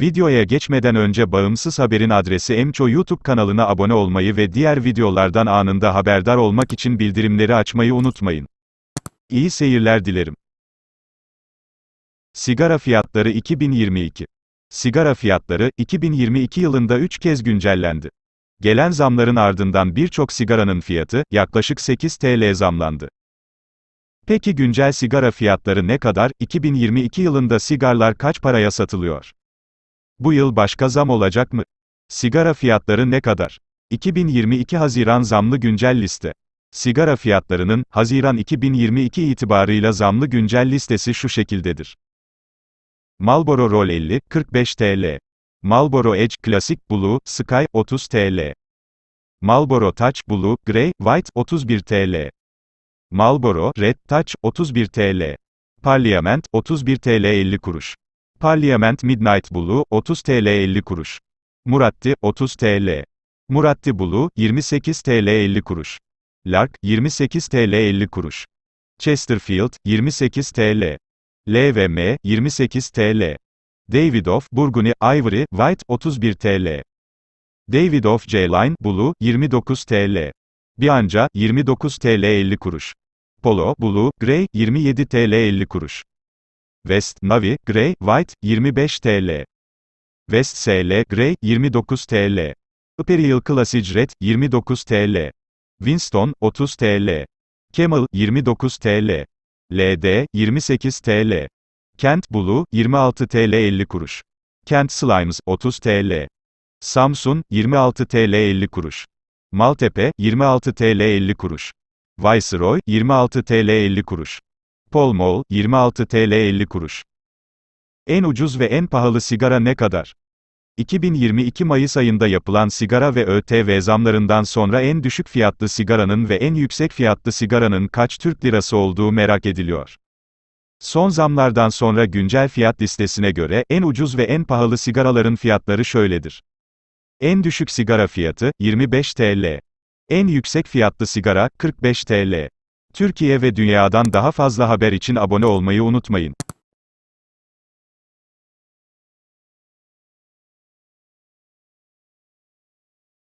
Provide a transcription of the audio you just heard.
Videoya geçmeden önce Bağımsız Haber'in adresi Emço YouTube kanalına abone olmayı ve diğer videolardan anında haberdar olmak için bildirimleri açmayı unutmayın. İyi seyirler dilerim. Sigara fiyatları 2022 Sigara fiyatları, 2022 yılında 3 kez güncellendi. Gelen zamların ardından birçok sigaranın fiyatı, yaklaşık 8 TL zamlandı. Peki güncel sigara fiyatları ne kadar, 2022 yılında sigarlar kaç paraya satılıyor? Bu yıl başka zam olacak mı? Sigara fiyatları ne kadar? 2022 Haziran zamlı güncel liste. Sigara fiyatlarının, Haziran 2022 itibarıyla zamlı güncel listesi şu şekildedir. Marlboro Roll 50, 45 TL. Marlboro Edge Classic Blue, Sky, 30 TL. Marlboro Touch Blue, Grey, White, 31 TL. Marlboro Red Touch, 31 TL. Parliament, 31 TL 50 kuruş. Parliament Midnight Blue, 30 TL 50 kuruş. Muratti, 30 TL. Muratti Blue, 28 TL 50 kuruş. Lark, 28 TL 50 kuruş. Chesterfield, 28 TL. LVM, 28 TL. Davidoff, Burgundy, Ivory, White, 31 TL. Davidoff J-Line, Blue, 29 TL. Bianca, 29 TL 50 kuruş. Polo, Blue, Grey, 27 TL 50 kuruş. West, Navy, Grey, White, 25 TL. West SL, Grey, 29 TL. Imperial Classic Red, 29 TL. Winston, 30 TL. Camel, 29 TL. LD, 28 TL. Kent Blue, 26 TL 50 kuruş. Kent Slimes, 30 TL. Samsun, 26 TL 50 kuruş. Maltepe, 26 TL 50 kuruş. Viceroy, 26 TL 50 kuruş. Pall Mall, 26 TL 50 kuruş. En ucuz ve en pahalı sigara ne kadar? 2022 Mayıs ayında yapılan sigara ve ÖTV zamlarından sonra en düşük fiyatlı sigaranın ve en yüksek fiyatlı sigaranın kaç Türk lirası olduğu merak ediliyor. Son zamlardan sonra güncel fiyat listesine göre, en ucuz ve en pahalı sigaraların fiyatları şöyledir. En düşük sigara fiyatı, 25 TL. En yüksek fiyatlı sigara, 45 TL. Türkiye ve dünyadan daha fazla haber için abone olmayı unutmayın.